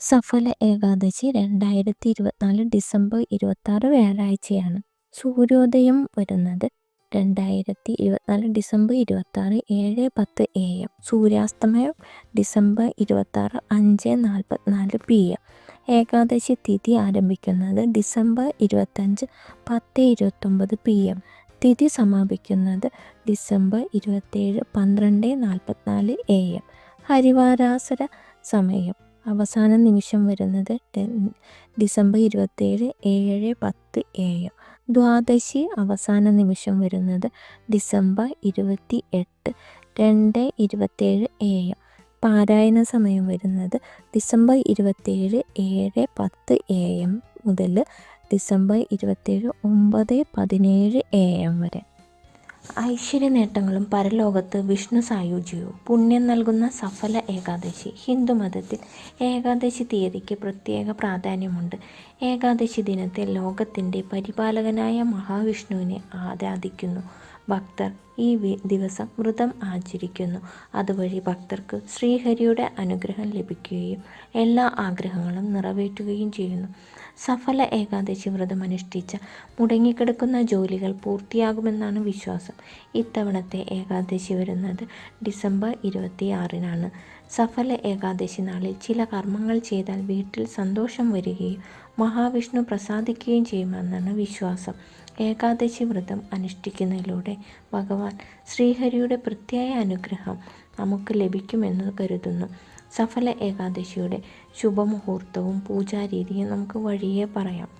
സഫല ഏകാദശി രണ്ടായിരത്തി ഇരുപത്തിനാല് ഡിസംബർ ഇരുപത്താറ് വ്യാഴാഴ്ചയാണ്. സൂര്യോദയം വരുന്നത് രണ്ടായിരത്തി ഇരുപത്തിനാല് ഡിസംബർ ഇരുപത്താറ് ഏഴ് പത്ത് എ എം സൂര്യാസ്തമയം ഡിസംബർ ഇരുപത്താറ് അഞ്ച് നാൽപ്പത്തിനാല് പി എം ഏകാദശി തിഥി ആരംഭിക്കുന്നത് ഡിസംബർ ഇരുപത്തഞ്ച് പത്ത് ഇരുപത്തൊമ്പത് പി എം തിഥി സമാപിക്കുന്നത് ഡിസംബർ ഇരുപത്തേഴ് പന്ത്രണ്ട് നാൽപ്പത്തിനാല് എ എം ഹരിവാരാസര സമയം അവസാന നിമിഷം വരുന്നത് ഡിസംബർ ഇരുപത്തേഴ് ഏഴ് പത്ത് എം ദ്വാദശി അവസാന നിമിഷം വരുന്നത് ഡിസംബർ ഇരുപത്തി എട്ട് രണ്ട് ഇരുപത്തേഴ് എം പാരായണ സമയം വരുന്നത് ഡിസംബർ ഇരുപത്തേഴ് ഏഴ് പത്ത് എ എം മുതൽ ഡിസംബർ ഇരുപത്തേഴ് ഒമ്പത് പതിനേഴ് എ എം വരെ. ഐശ്വര്യ നേട്ടങ്ങളും പരലോകത്ത് വിഷ്ണു സായുജ്യവും പുണ്യം നൽകുന്ന സഫല ഏകാദശി ഹിന്ദുമതത്തിൽ ഏകാദശി തീയതിക്ക് പ്രത്യേക പ്രാധാന്യമുണ്ട്. ഏകാദശി ദിനത്തെ ലോകത്തിന്റെ പരിപാലകനായ മഹാവിഷ്ണുവിനെ ആരാധിക്കുന്നു. ഭക്തർ ഈ ദിവസം വ്രതം ആചരിക്കുന്നു. അതുവഴി ഭക്തർക്ക് ശ്രീഹരിയുടെ അനുഗ്രഹം ലഭിക്കുകയും എല്ലാ ആഗ്രഹങ്ങളും നിറവേറ്റുകയും ചെയ്യുന്നു. സഫല ഏകാദശി വ്രതം അനുഷ്ഠിച്ച മുടങ്ങിക്കിടക്കുന്ന ജോലികൾ പൂർത്തിയാകുമെന്നാണ് വിശ്വാസം. ഇത്തവണത്തെ ഏകാദശി വരുന്നത് ഡിസംബർ ഇരുപത്തിയാറിനാണ്. സഫല ഏകാദശി നാളിൽ ചില കർമ്മങ്ങൾ ചെയ്താൽ വീട്ടിൽ സന്തോഷം വരികയും മഹാവിഷ്ണു പ്രസാദിക്കുകയും ചെയ്യുമെന്നാണ് വിശ്വാസം. ഏകാദശി വ്രതം അനുഷ്ഠിക്കുന്നതിലൂടെ ഭഗവാൻ ശ്രീഹരിയുടെ പ്രത്യേക അനുഗ്രഹം നമുക്ക് ലഭിക്കുമെന്ന് കരുതുന്നു. സഫല ഏകാദശിയുടെ ശുഭമുഹൂർത്തവും പൂജാരീതിയും നമുക്ക് വഴിയെ പറയാം.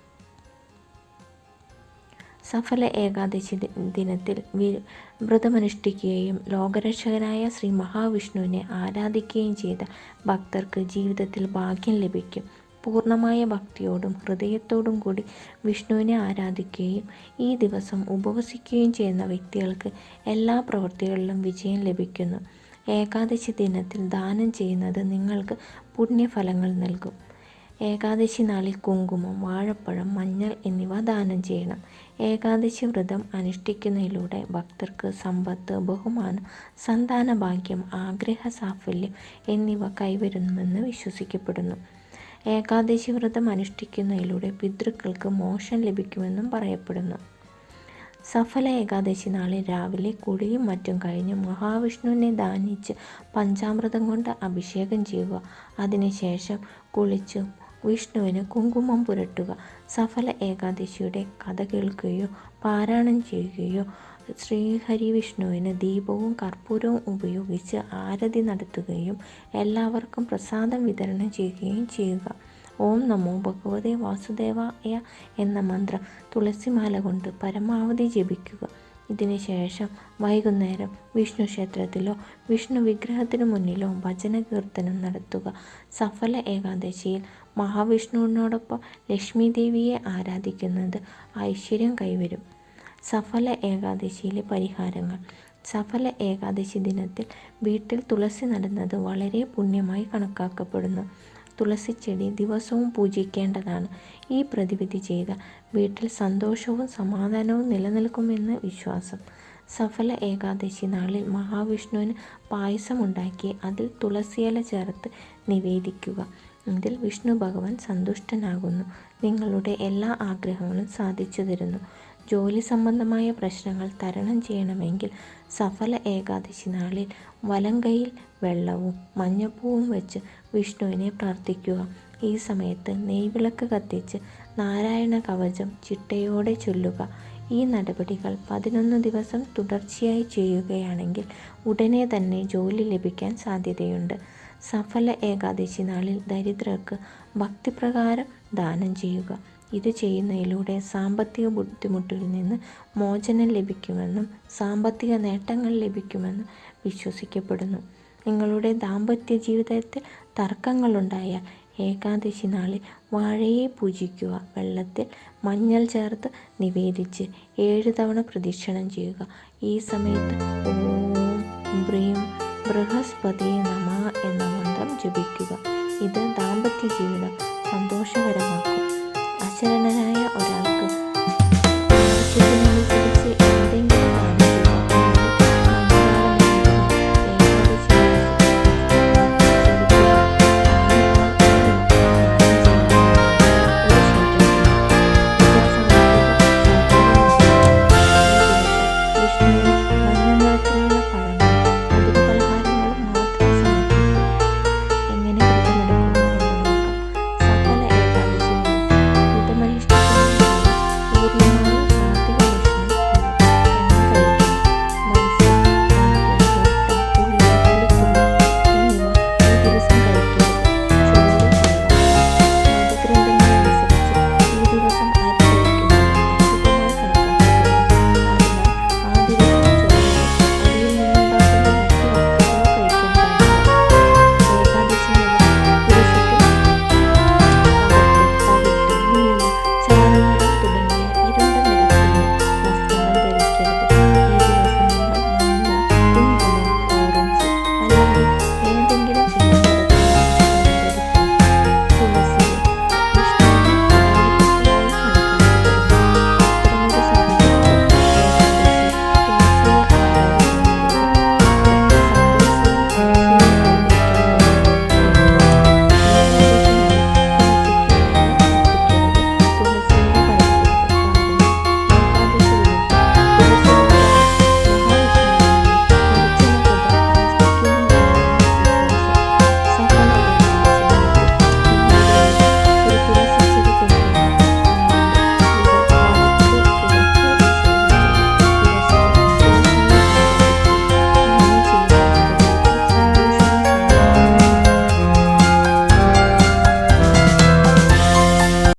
സഫല ഏകാദശി ദിനത്തിൽ വ്രതമനുഷ്ഠിക്കുകയും ലോകരക്ഷകനായ ശ്രീ മഹാവിഷ്ണുവിനെ ആരാധിക്കുകയും ചെയ്ത ഭക്തർക്ക് ജീവിതത്തിൽ ഭാഗ്യം ലഭിക്കും. പൂർണമായ ഭക്തിയോടും ഹൃദയത്തോടും കൂടി വിഷ്ണുവിനെ ആരാധിക്കുകയും ഈ ദിവസം ഉപവസിക്കുകയും ചെയ്യുന്ന വ്യക്തികൾക്ക് എല്ലാ പ്രവൃത്തികളിലും വിജയം ലഭിക്കുന്നു. ഏകാദശി ദിനത്തിൽ ദാനം ചെയ്യുന്നത് നിങ്ങൾക്ക് പുണ്യഫലങ്ങൾ നൽകും. ഏകാദശി നാളിൽ കുങ്കുമം വാഴപ്പഴം മഞ്ഞൾ എന്നിവ ദാനം ചെയ്യണം. ഏകാദശി വ്രതം അനുഷ്ഠിക്കുന്നതിലൂടെ ഭക്തർക്ക് സമ്പത്ത് ബഹുമാനം സന്താന ഭാഗ്യം ആഗ്രഹ സാഫല്യം എന്നിവ കൈവരുമെന്ന് വിശ്വസിക്കപ്പെടുന്നു. ഏകാദശി വ്രതം അനുഷ്ഠിക്കുന്നതിലൂടെ പിതൃക്കൾക്ക് മോശം ലഭിക്കുമെന്നും പറയപ്പെടുന്നു. സഫല ഏകാദശി നാളിൽ രാവിലെ കുളിയും മറ്റും കഴിഞ്ഞ് മഹാവിഷ്ണുവിനെ ദാനിച്ച് പഞ്ചാമൃതം കൊണ്ട് അഭിഷേകം ചെയ്യുക. അതിനുശേഷം കുളിച്ച് വിഷ്ണുവിന് കുങ്കുമം പുരട്ടുക. സഫല ഏകാദശിയുടെ കഥ കേൾക്കുകയോ പാരായണം ചെയ്യുകയോ ശ്രീഹരി വിഷ്ണുവിന് ദീപവും കർപ്പൂരവും ഉപയോഗിച്ച് ആരതി നടത്തുകയും എല്ലാവർക്കും പ്രസാദം വിതരണം ചെയ്യുകയും ചെയ്യുക. ഓം നമോ ഭഗവതേ വാസുദേവായ എന്ന മന്ത്രം തുളസിമാല കൊണ്ട് പരമാവധി ജപിക്കുക. ഇതിനുശേഷം വൈകുന്നേരം വിഷ്ണു ക്ഷേത്രത്തിലോ വിഷ്ണു വിഗ്രഹത്തിനു മുന്നിലോ ഭജന കീർത്തനം നടത്തുക. സഫല ഏകാദശിയിൽ മഹാവിഷ്ണുവിനോടൊപ്പം ലക്ഷ്മി ദേവിയെ ആരാധിക്കുന്നത് ഐശ്വര്യം കൈവരും. സഫല ഏകാദശിയിലെ പരിഹാരങ്ങൾ. സഫല ഏകാദശി ദിനത്തിൽ വീട്ടിൽ തുളസി നടുന്നത് വളരെ പുണ്യമായി കണക്കാക്കപ്പെടുന്നു. തുളസിച്ചെടി ദിവസവും പൂജിക്കേണ്ടതാണ്. ഈ പ്രതിവിധി ചെയ്ത വീട്ടിൽ സന്തോഷവും സമാധാനവും നിലനിൽക്കുമെന്ന് വിശ്വാസം. സഫല ഏകാദശി നാളിൽ മഹാവിഷ്ണുവിന് പായസമുണ്ടാക്കി അതിൽ തുളസിയില ചേർത്ത് നിവേദിക്കുക. ഇതിൽ വിഷ്ണു ഭഗവാൻ സന്തുഷ്ടനാകുന്നു. നിങ്ങളുടെ എല്ലാ ആഗ്രഹങ്ങളും സാധിച്ചു തരുന്നു. ജോലി സംബന്ധമായ പ്രശ്നങ്ങൾ തരണം ചെയ്യണമെങ്കിൽ സഫല ഏകാദശി നാളിൽ വലങ്കയിൽ വെള്ളവും മഞ്ഞപ്പൂവും വെച്ച് വിഷ്ണുവിനെ പ്രാർത്ഥിക്കുക. ഈ സമയത്ത് നെയ്വിളക്ക് കത്തിച്ച് നാരായണ കവചം ചിട്ടയോടെ ചൊല്ലുക. ഈ നടപടികൾ പതിനൊന്ന് ദിവസം തുടർച്ചയായി ചെയ്യുകയാണെങ്കിൽ ഉടനെ തന്നെ ജോലി ലഭിക്കാൻ സാധ്യതയുണ്ട്. സഫല ഏകാദശി നാളിൽ ദരിദ്രർക്ക് ഭക്തിപ്രകാരം ദാനം ചെയ്യുക. ഇത് ചെയ്യുന്നതിലൂടെ സാമ്പത്തിക ബുദ്ധിമുട്ടിൽ നിന്ന് മോചനം ലഭിക്കുമെന്നും സാമ്പത്തിക നേട്ടങ്ങൾ ലഭിക്കുമെന്നും വിശ്വസിക്കപ്പെടുന്നു. നിങ്ങളുടെ ദാമ്പത്യ ജീവിതത്തിൽ തർക്കങ്ങളുണ്ടായാൽ ഏകാദശി നാളിൽ വാഴയെ പൂജിക്കുക വെള്ളത്തിൽ മഞ്ഞൾ ചേർത്ത് നിവേദിച്ച് ഏഴ് തവണ പ്രദക്ഷിണം ചെയ്യുക. ഈ സമയത്ത് ഓം ബ്രീം ബൃഹസ്പതി നമ ജപിക്കുക ഇത് ദാമ്പത്യ ജീവിതം സന്തോഷകരമാക്കും. അശരണനായ ഒരാൾക്ക്